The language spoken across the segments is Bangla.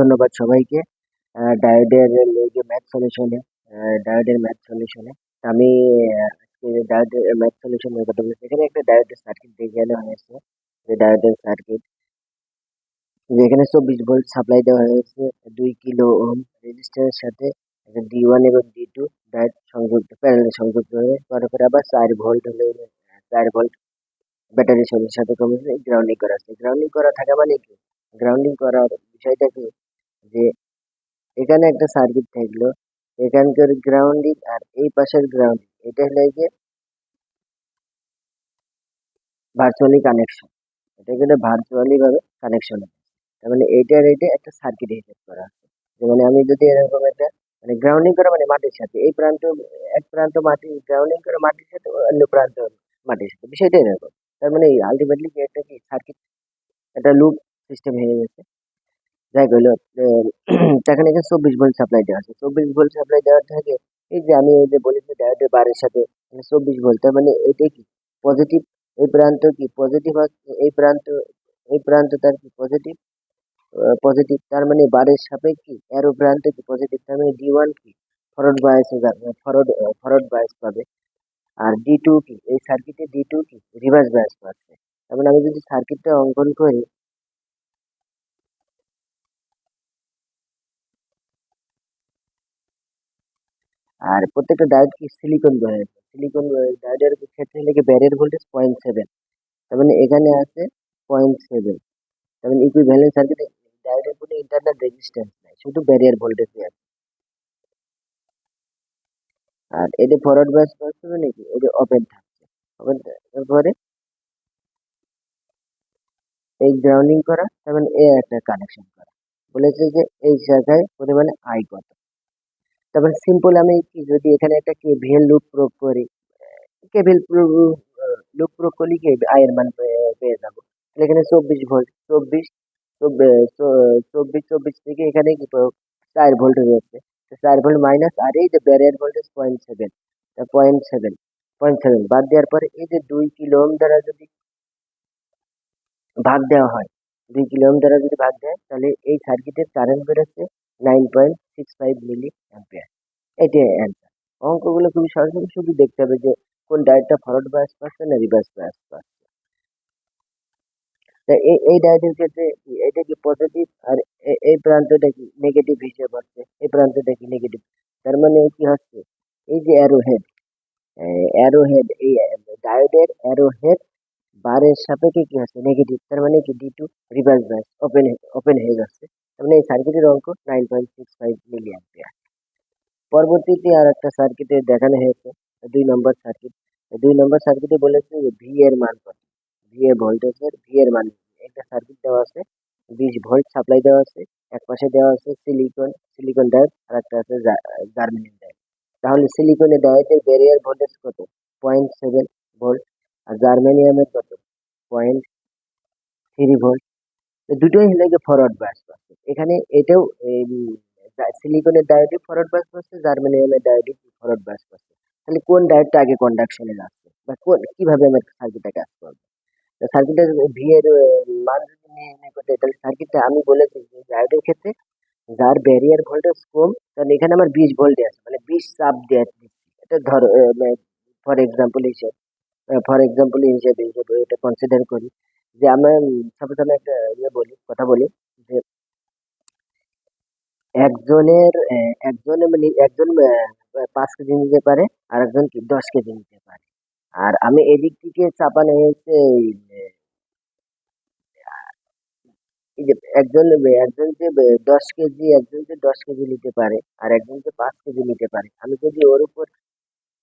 ধন্যবাদ সবাইকে। ডায়োডের যে ম্যাথ সলিউশনে ডায়োডের ম্যাথ সলিউশনে আমি আজকে ডায়োডের ম্যাথ সলিউশন নিয়ে কথা বলছি। এখানে একটা ডায়োডের সার্কিট দেখে নেওয়া হয়েছে, যে ডায়োডের সার্কিট যেখানে চব্বিশ ভোল্ট সাপ্লাই দেওয়া হয়েছে, দুই কিলো ওম রেজিস্টারের সাথে ডি ওয়ান এবং ডি টু ডায়োড সংযুক্ত প্যানেলে সংযুক্ত হয়ে পরে আবার চার ভোল্ট হলে, চার ভোল্ট ব্যাটারি সঙ্গে সাথে কমে গ্রাউন্ডিং করা আছে। গ্রাউন্ডিং করা থাকা মানে কি? গ্রাউন্ডিং করার বিষয়টা কি? যে এখানে একটা সার্কিট থাকল, এখানকার গ্রাউন্ডিং আর এই পাশের গ্রাউন্ডিং এটা হলো এই যে ভার্চুয়ালি কানেকশন এটা কিন্তু ভার্চুয়ালি ভাবে কানেকশন তার মানে এইটার এইটা একটা সার্কিট হিসেব করা আছে। যেমন আমি যদি এরকম একটা মানে গ্রাউন্ডিং করা মানে মাটির সাথে, এই প্রান্ত, এক প্রান্ত মাটি গ্রাউন্ডিং করে মাটির সাথে অন্য প্রান্ত মাটির সাথে, বিষয়টা এরকম। তার মানে আলটিমেটলি একটা কি সার্কিট একটা লুপ সিস্টেম হয়ে গেছে। যাই হলো এখানে চব্বিশ ভোল্ট সাপ্লাই দেওয়া আছে। চব্বিশ ভোল্ট সাপ্লাই দেওয়ার থাকে এই যে আমি এই যে বলেছি ডায়োডের বারের সাথে চব্বিশ ভোল্ট তার মানে এটা কি? পজিটিভ এই প্রান্ত কি? পজিটিভ এই প্রান্ত এই প্রান্ত তার কি? পজিটিভ পজিটিভ তার মানে বারের সাপেক্ষে অ্যারো প্রান্ত কি? পজিটিভ তার মানে ডি ওয়ান কি? Forward bias forward forward bias পাবে। আর ডি টু কি? এই সার্কিটে ডি টু কি? রিভার্স বায়াস পাচ্ছে। তার মানে আমি যদি সার্কিটটা অঙ্কন করি আর প্রত্যেকটা ডায়োড কি সিলিকন ডায়োড সিলিকন ডায়োডের ক্ষেত্রে লেগে ব্যারিয়ার ভোল্টেজ পয়েন্ট সেভেন তার মানে এখানে আছে পয়েন্ট সেভেন তার মানে ইকুই ইকুইভ্যালেন্ট সার্কিটে ডায়োডের কোনো ইন্টারনাল রেজিস্ট্যান্স নাই, শুধু ব্যারিয়ার ভোল্টেজই আছে। আর এটা ফরওয়ার্ড বাস করতে নাকি? এটা ওপেন থাকছে। ওপেন তারপরে এই গ্রাউন্ডিং করা, তার মানে এ একটা কানেকশন করা। বলেছে যে এই জায়গায় পরিমাণে আই কত তারপরে সিম্পল আমি কি যদি এখানে একটা কেভিএল লুপ প্রয়োগ করি, কেভিএল লুপ প্রয়োগ করলে কি আয়ের মান পেয়ে- যাব। তাহলে এখানে চব্বিশ ভোল্ট চব্বিশ চব্বিশ চব্বিশ থেকে এখানে কি চার ভোল্ট রয়েছে। চার ভোল্ট মাইনাস আর এই যে barrier voltage point seven point seven point seven বাদ দেওয়ার পরে এই যে দুই কিলো ওহম দ্বারা যদি ভাগ দেওয়া হয়, দুই কিলো ওহম দ্বারা যদি ভাগ দেয়, তাহলে এই সার্কিটের কারেন্ট বেরোচ্ছে। Nine point six five milli ampere এটাই অ্যান্সার অঙ্কগুলো খুবই হবে শুধু দেখতে হবে যে কোন ডায়েটটা ফরওয়ার্ড বায়াস পাচ্ছে না রিভার্স বায়াস পাচ্ছে। এই ডায়েটের ক্ষেত্রে এটা কি পজিটিভ আর এই প্রান্তটা কি নেগেটিভ হিসেবে হচ্ছে এই প্রান্তটা কি নেগেটিভ তার মানে কি হচ্ছে? এই যে অ্যারো হেড অ্যারো হেড এই ডায়োডের অ্যারো হেড বারের সাপেক্ষে কি হচ্ছে? নেগেটিভ তার মানে কি? D two reverse bias open open হয়ে যাচ্ছে। মানে এই সার্কিটের অঙ্ক nine point six five milli ampere পরবর্তীতে আর একটা সার্কিটে দেখানো হয়েছে, দুই নম্বর সার্কিট দুই নম্বর সার্কিটে বলেছে যে ভি এর মান কত? ভি এর ভোল্টেজের ভি এর মান একটা সার্কিট দেওয়া আছে, বিশ ভোল্ট সাপ্লাই দেওয়া আছে, এক পাশে দেওয়া আছে সিলিকন সিলিকন ডায়োড আর একটা আছে জার্মিনিয়াম ডায়োড তাহলে সিলিকনের ডায়োডের ব্যারিয়ার ভোল্টেজ কত? পয়েন্ট সেভেন ভোল্ট আর জার্মেনিয়ামের কত? পয়েন্ট থ্রি ভোল্ট দুটোই হলে গিয়ে ফরওয়ার্ড বাস পাচ্ছে এখানে এটাও সিলিকনের ডায়োডে ফরওয়ার্ড বাস পাচ্ছে জার্মেনিয়ামের ডায়োডে ফরওয়ার্ড বাস পাচ্ছে তাহলে কোন ডায়োডটা আগে কন্ডাকশনে যাচ্ছে? বা কোন, কীভাবে আমার সার্কিটটা কাজ করবে? সার্কিটের ভি এর মান যদি নির্ণয় করতে তাহলে সার্কিটটা আমি বলেছি যে ডায়োডের ক্ষেত্রে যার ব্যারিয়ার ভোল্টেজ কম, কারণ এখানে আমার বিশ ভোল্টে আছে মানে বিশ চাপ দেওয়া দিচ্ছি। এটা ধরো ফর এক্সাম্পল হিসেবে ফর এক্সাম্পল হিসেবে হিসেবে এটা কনসিডার করি, যে আমরা সাপোজ আমি একটা ইয়ে বলি, কথা বলি, যে একজনের একজন মানে একজন পাঁচ কেজি নিতে পারে, আর একজন কি দশ কেজি নিতে পারে। আর আমি এদিক থেকে চাপানো হয়েছে যে একজন একজন যে দশ কেজি, একজন যে দশ কেজি নিতে পারে, আর একজন যে পাঁচ কেজি নিতে পারে। আমি যদি ওর উপর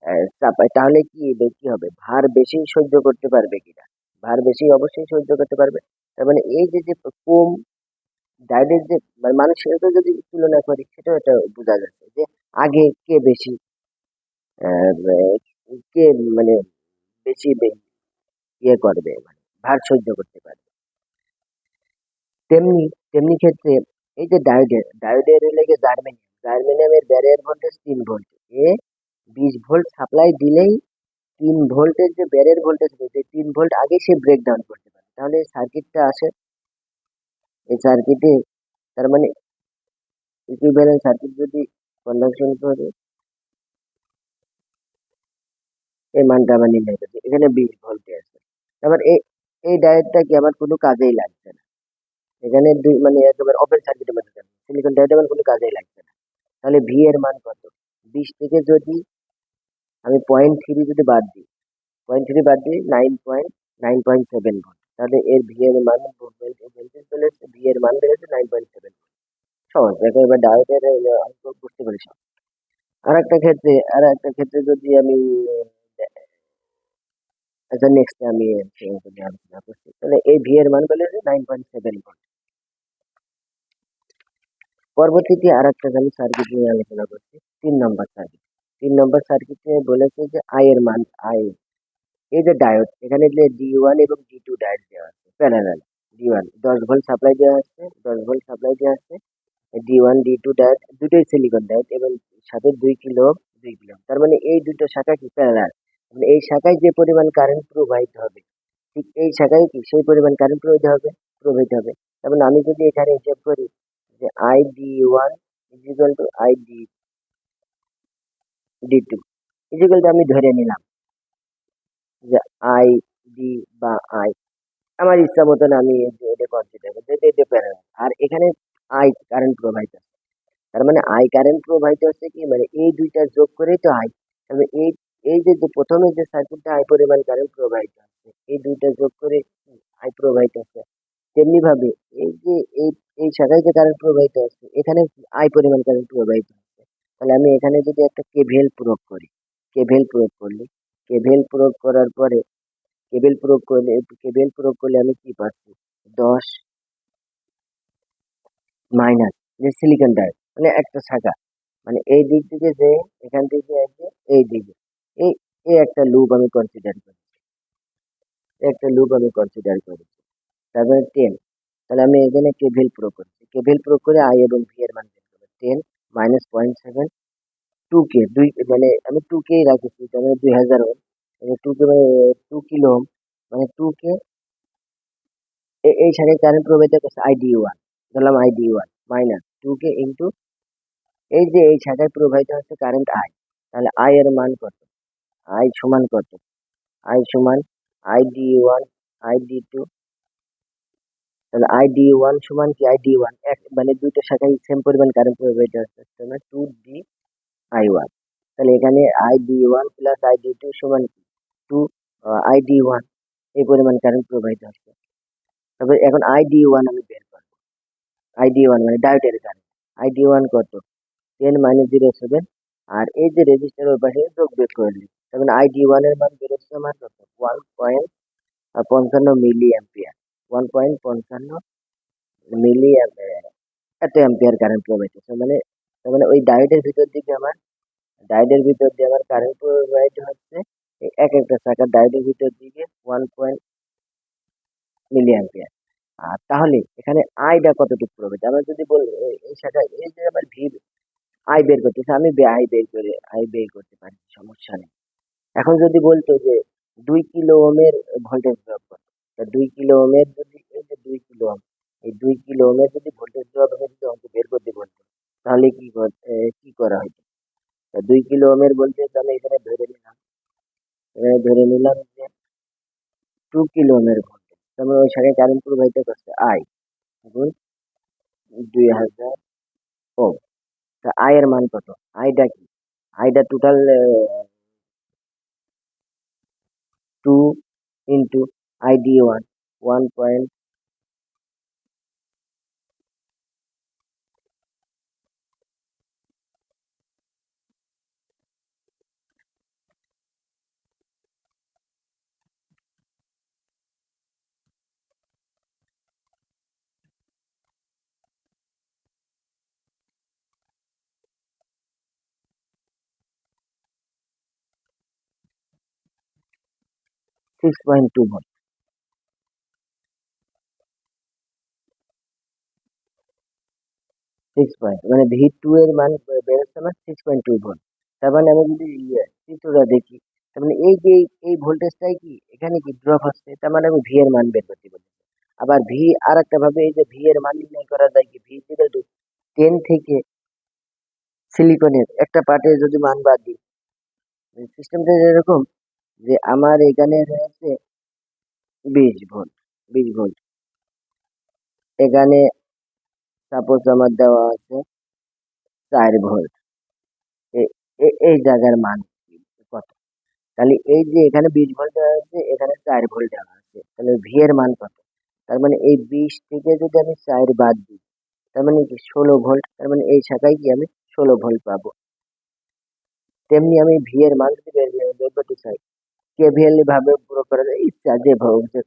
আহ, চাপাই তাহলে কি কি হবে? ভার বেশি সহ্য করতে পারবে কিনা ভার বেশি অবশ্যই সহ্য করতে পারবে। তার মানে এই যে যে কম ডায়েটের যে মানে মানুষের সাথে যদি তুলনা করি সেটাও এটা বোঝা যাচ্ছে যে আগে কে বেশি আহ, কে মানে বেশি ইয়ে করবে মানে ভার সহ্য করতে পারবে। তেমনি তেমনি ক্ষেত্রে এই যে ডায়োডের ডায়োডের লেগে জার্মেনিয়াম জার্মেনিয়ামের ব্যারিয়ার ভোল্টেজ তিন ভোল্ট এ বিশ ভোল্ট সাপ্লাই দিলেই তিন ভোল্টের যে ব্যারের ভোল্টেজ রয়েছে তিন ভোল্ট আগে সে ব্রেকডাউন করতে পারে। তাহলে এই সার্কিটটা আসে। এই সার্কিটে তার মানে ইকুইভ্যালেন্ট সার্কিট যদি কনভার্সন করে, এই মানটা আমার নির্ণয় করছি। এখানে বিশ ভোল্টে আছে। তারপর এই এই ডায়েটটা কি আমার কোনো কাজেই লাগছে না। এখানে দুই মানে একেবারে ওপেন সার্কিটের মধ্যে সিলিকন ডায়োড আমার কোনো কাজেই লাগছে না। তাহলে ভি এর মান কত? বিশ থেকে যদি আমি পয়েন্ট থ্রি যদি বাদ দিই পয়েন্ট থ্রি বাদ দিই nine point nine point seven volt তাহলে এর ভি এর মান ভোল্টেজ এসেছে ভি এর মান বেড়েছে নাইন পয়েন্ট সেভেন সহজ, দেখো এবার ডায়োডের অঙ্ক বুঝতে পারি সব আর একটা ক্ষেত্রে আর একটা ক্ষেত্রে যদি আমি আচ্ছা নেক্সট আমি আলোচনা করছি। তাহলে এই ভি এর মান বলে নাইন পয়েন্ট সেভেন ভোল্ট পরবর্তীতে আর একটা আমি সার্কিট নিয়ে আলোচনা করছি। তিন নম্বর সার্কিট। তিন নম্বর সার্কিটে বলেছে যে আই এর মান, আই এই যে ডায়োড, এখানে যে ডি ওয়ান এবং ডি টু ডায়োড দেওয়া আছে প্যারালাল ডি ওয়ান দশ ভোল্ট সাপ্লাই দেওয়া আছে, দশ ভোল্ট সাপ্লাই দেওয়া আছে D one D two diode, দুটোই সিলিকন ডায়োড এবং সাথে দুই কিলো দুই কিলো তার মানে এই দুটো শাখা কি প্যারালাল মানে এই শাখায় যে পরিমাণ কারেন্ট প্রবাহিত হবে, ঠিক এই শাখায় কি? সেই পরিমাণ কারেন্ট প্রবাহিত হবে প্রবাহিত হবে। তার মানে আমি যদি এখানে হিসাব করি যে I D one equal to I D D two equal to আমি ধরে নিলাম যে আই ডি বা আই আমার ইচ্ছা মতন আমি এটা কনসিডার করছি এটা এটা আর এখানে আই কারেন্ট প্রবাহিত আছে তার মানে আই কারেন্ট প্রবাহিত হচ্ছে কি? মানে এই দুইটা যোগ করেই তো আই তবে এই এই যে প্রথমে যে সার্কিটটা আই পরিমাণ কারেন্ট প্রবাহিত আছে, এই দুইটা যোগ করে আই প্রবাহিত আছে। তেমনি ভাবে এই যে এই এই শাখায় যে কারেন্ট প্রবাহিত আছে, এখানে আই পরিমাণ কারেন্ট প্রবাহিত হচ্ছে তাহলে আমি এখানে যদি একটা কেভেল প্রয়োগ করি কেভেল প্রয়োগ করলে কেভেল প্রয়োগ করার পরে কেবেল প্রয়োগ করলে কেবেল প্রয়োগ করলে আমি কি পাচ্ছি? দশ মাইনাস যে সিলিকন ডায়োড মানে একটা শাখা। মানে এই দিক থেকে যে, এখান থেকে আছে এই দিকে। এই এই একটা লুপ আমি কনসিডার করেছি। একটা লুপ আমি কনসিডার করেছি। তারপরে টেন তাহলে আমি এখানে কেভেল প্রয়োগ করছি। কেভেল প্রয়োগ করে আই এবং ভি এর মান বের করব। Ten minus point seven two কে দুই মানে আমি টু কেই রাখেছি মানে দুই হাজার ওম। টু কে মানে টু কিলো ওম মানে টু কে এই শাখায় কারেন্ট প্রবাহিত করছে আইডি ওয়ান ধরলাম আইডি ওয়ান মাইনাস টু কে ইন্টু এই যে এই শাখায় প্রবাহিত হচ্ছে কারেন্ট আই তাহলে আই এর মান কত? আই সমান কত? আই সমান I ID one ID two তাহলে আইডি ওয়ান সমান কি? আইডি ওয়ান এক মানে দুইটা শাখায় সেম পরিমাণ কারেন্ট প্রবাহিত হচ্ছে তাহলে টু ডি আই ওয়ান তাহলে এখানে ID one plus ID two সমান কি? টু আইডি ওয়ান এই পরিমাণ কারেন্ট প্রবাহিত হচ্ছে তবে এখন আইডি ওয়ান আমি বের করব। আইডি ওয়ান মানে ডায়োডের কারেন্ট আইডি ওয়ান কত? টেন মাইনাস জিরো সেভেন আর এই যে রেজিস্টার ওই পাশে যোগ বের করে করলি তখন আইডি ওয়ানের মান বেরোচ্ছে আমার কত? ওয়ান পয়েন্ট পঞ্চান্ন মিলি অ্যাম্পিয়ার ওয়ান পয়েন্ট পঞ্চান্ন মিলি এত অ্যাম্পিয়ার কারেন্ট প্রবাহিত হচ্ছে মানে মানে ওই ডায়োডের ভিতর দিকে আমার ডায়োডের ভিতর দিয়ে আমার কারেন্ট প্রবাহিত হচ্ছে এক একটা শাখার ডায়োডের ভিতর দিকে ওয়ান পয়েন্ট মিলি অ্যাম্পিয়ার আর তাহলে, এখানে আইটা কতটুকু প্রবাহিত আমরা যদি বলি, এই- শাখায়, এই যে আমার ভি আই বের করতেছে, আমি আই বের করে আই বের করতে পারি, সমস্যা নেই। এখন যদি বলতো যে দুই কিলো ওমের ভোল্টেজ ড্রপ কত? তা দুই কিলো ওমের যদি, এই যে দুই কিলো ওম এই দুই কিলো ওমের যদি ভোল্টেজ ড্রপ আমি যদি অঙ্ক বের করতে বলতো, তাহলে কি কি করা হতো? তা দুই কিলো ওমের ভোল্টেজ আমি এখানে ধরে নিলাম, এখানে ধরে নিলাম যে টু কিলো ওমের ভোল্টেজ তারপরে ওই শাখায় কারেন্ট প্রবাহিত করছে আই গুণ দুই হাজার ওম, তা আই এর মান কত? আইটা কি? আইটা total two into ID one one point six point two six point মানে ভি টু এর মান বে- বেরোচ্ছে আমার সিক্স পয়েন্ট টু ভোল্ট তার মানে আমি যদি ইয়ে চিত্রটা দেখি, তার মানে এই যে, এই- ভোল্টেজটাই কি, এখানে কি ড্রপ হচ্ছে তার মানে আমি ভি এর মান বের করতে বলি আবার ভি আর একটা ভাবে, এই যে ভি এর মান নির্ণয় করা যায় কি ভি ইকুয়াল টু টেন থেকে সিলিকনের একটা পার্টে যদি মান বাদ দিই সিস্টেমটা এরকম যে আমার এখানে রয়েছে বিশ ভোল্ট বিশ ভোল্ট এখানে সাপোজ আমার দেওয়া আছে চার ভোল্ট। এই জায়গার মান কত? তাহলে এই যে এখানে বিশ ভোল্ট দেওয়া আছে, এখানে চার ভোল্ট দেওয়া আছে। তাহলে ভি এর মান কত? তার মানে এই বিশ থেকে যদি আমি চার বাদ দিই, তার মানে কি ষোলো ভোল্ট? তার মানে এই শাখায় কি আমি ষোলো ভোল্ট পাবো। তেমনি আমি ভি এর মান যদি বের করতে চাই কেভিএল ভাবে পুরো করা যায় ইচ্ছা যে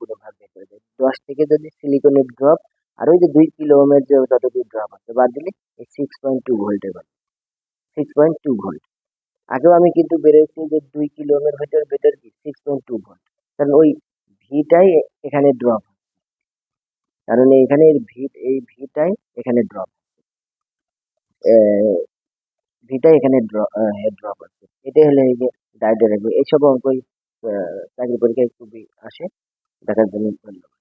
কোনো ভাবে করা দশ থেকে যদি সিলিকনের ড্রপ আর ওই যে দুই কিলো ওমের যে যতটুকু ড্রপ আছে বাদ দিলে এই সিক্স পয়েন্ট টু ভোল্টে পাবো সিক্স পয়েন্ট টু ভোল্ট আগেও আমি কিন্তু বেরোয়েছি যে দুই কিলো ওমের ভেতর কি সিক্স পয়েন্ট টু ভোল্ট কারণ ওই ভিটাই এখানে ড্রপ কারণ এখানে ভি, এই ভিটাই এখানে ড্রপ ভিটাই এখানে ড্রপ আছে এটাই হলো এই যে ডায়ডোরাগো এইসব অঙ্কই চাকরি পরীক্ষায় খুবই আসে। দেখার জন্য ধন্যবাদ